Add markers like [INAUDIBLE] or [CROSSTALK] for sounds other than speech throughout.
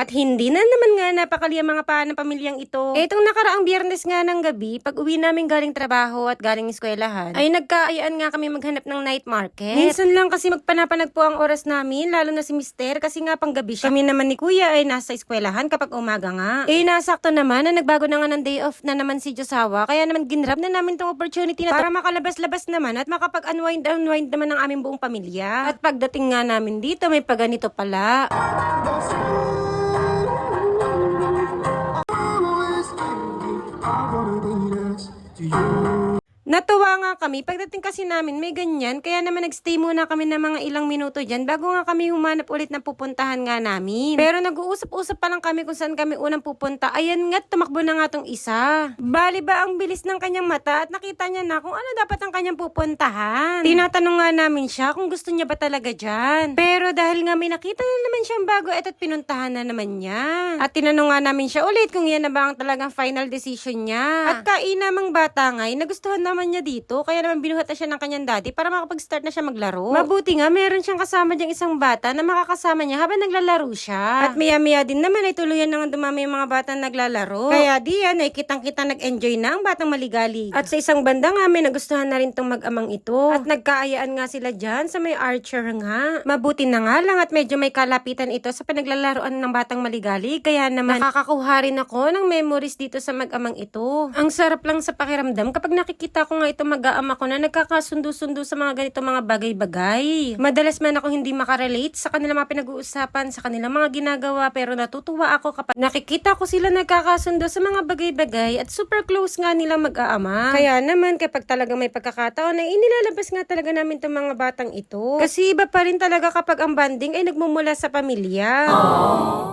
At hindi na naman nga napakali ang mga pa ng pamilyang ito. Etong nakaraang biyernes nga ng gabi, pag uwi namin galing trabaho at galing eskwelahan, ay nagkaayaan nga kami maghanap ng night market. Minsan lang kasi magpanapanag po ang oras namin, lalo na si mister, kasi nga pang gabi siya. Kami naman ni kuya ay nasa eskwelahan kapag umaga nga. Eh, nasakto naman na nagbago na nga ng day off na naman si Josawa, kaya naman ginrab na namin tong opportunity na para makalabas-labas naman at makapag-unwind-unwind naman ng aming buong pamilya. At pagdating nga namin dito, may paganito pala. 有。Natuwa nga kami. Pagdating kasi namin, may ganyan. Kaya naman nagstay muna kami ng mga ilang minuto dyan bago nga kami humanap ulit ng pupuntahan nga namin. Pero nag-uusap-usap pa lang kami kung saan kami unang pupunta. Ayan nga, tumakbo na nga tong isa. Bali ba ang bilis ng kanyang mata at nakita niya na kung ano dapat ang kanyang pupuntahan. Tinatanong nga namin siya kung gusto niya ba talaga dyan. Pero dahil nga may nakita na naman siyang bago, eto't pinuntahan na naman niya. At tinanong nga namin siya ulit kung yan na ba ang talagang final decision niya. At kainamang bata nga, ay nagustuhan naman niya dito. Kaya naman binuhat na siya ng kanyang daddy para makapag-start na siya maglaro. Mabuti nga, meron siyang kasama diyang isang bata na makakasama niya habang naglalaro siya. At maya-maya din naman ay tuluyan na nga dumami yung mga bata naglalaro. Kaya diyan ay kitang-kita nag-enjoy na ang batang maligalig. At sa isang banda nga, may nagustuhan na rin tong mag-amang ito. At nagkaayaan nga sila dyan sa may archer nga. Mabuti na nga lang at medyo may kalapitan ito sa pinaglalaroan ng batang maligalig. Kaya naman nakakakuha rin ako ng memories dito sa mag-amang ito. Ang sarap lang sa pakiramdam kapag nakikita ko nga ito mag-aama ko na nagkakasundo-sundo sa mga ganito mga bagay-bagay. Madalas man ako hindi makarelate sa kanilang mga pinag-uusapan, sa kanilang mga ginagawa, pero natutuwa ako kapag nakikita ko sila nagkakasundo sa mga bagay-bagay at super close nga nila mag-aama. Kaya naman kapag talaga may pagkakataon ay inilalabas nga talaga namin itong mga batang ito. Kasi iba pa rin talaga kapag ang banding ay nagmumula sa pamilya.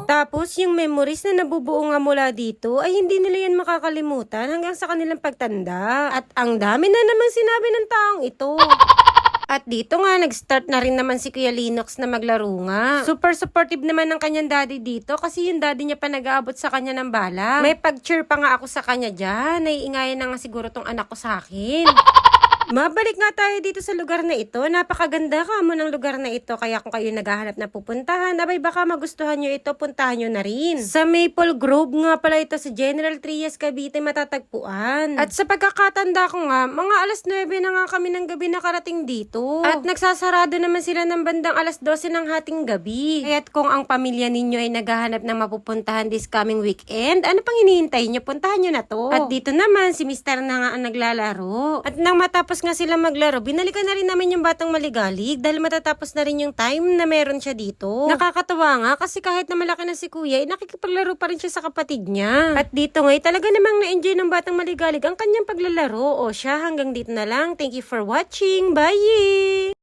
Tapos yung memories na nabubuo nga mula dito ay hindi nila yan makakalimutan hanggang sa kanilang pagtanda. At ang dami na naman sinabi ng taong ito. [LAUGHS] At dito nga, nag-start na rin naman si Kuya Linux na maglaro nga. Super supportive naman ng kanyang daddy dito kasi yung daddy niya pa nag-aabot sa kanya ng bala. May pag-cheer pa nga ako sa kanya dyan. Naiingayan na nga siguro tong anak ko sa akin. [LAUGHS] Mabalik nga tayo dito sa lugar na ito. Napakaganda ka mo ng lugar na ito. Kaya kung kayo naghahanap na pupuntahan, abay baka magustuhan nyo ito, puntahan nyo na rin. Sa Maple Grove nga pala ito sa General Trias, Cavite matatagpuan. At sa pagkakatanda ko nga, mga alas 9 na nga kami ng gabi nakarating dito. At nagsasarado naman sila ng bandang alas 12 ng hating gabi. Kaya't kung ang pamilya ninyo ay naghahanap ng mapupuntahan this coming weekend, ano pang hinihintay nyo? Puntahan nyo na to. At dito naman, si Mr. na nga ang naglalaro. At nang matapos nga sila maglaro, binalikan na rin namin yung batang maligalig dahil matatapos na rin yung time na meron siya dito. Nakakatawa nga kasi kahit na malaki na si kuya, eh, nakikipaglaro pa rin siya sa kapatid niya. At dito nga, eh, talaga namang na-enjoy ng batang maligalig ang kanyang paglalaro. O siya, hanggang dito na lang. Thank you for watching. Bye!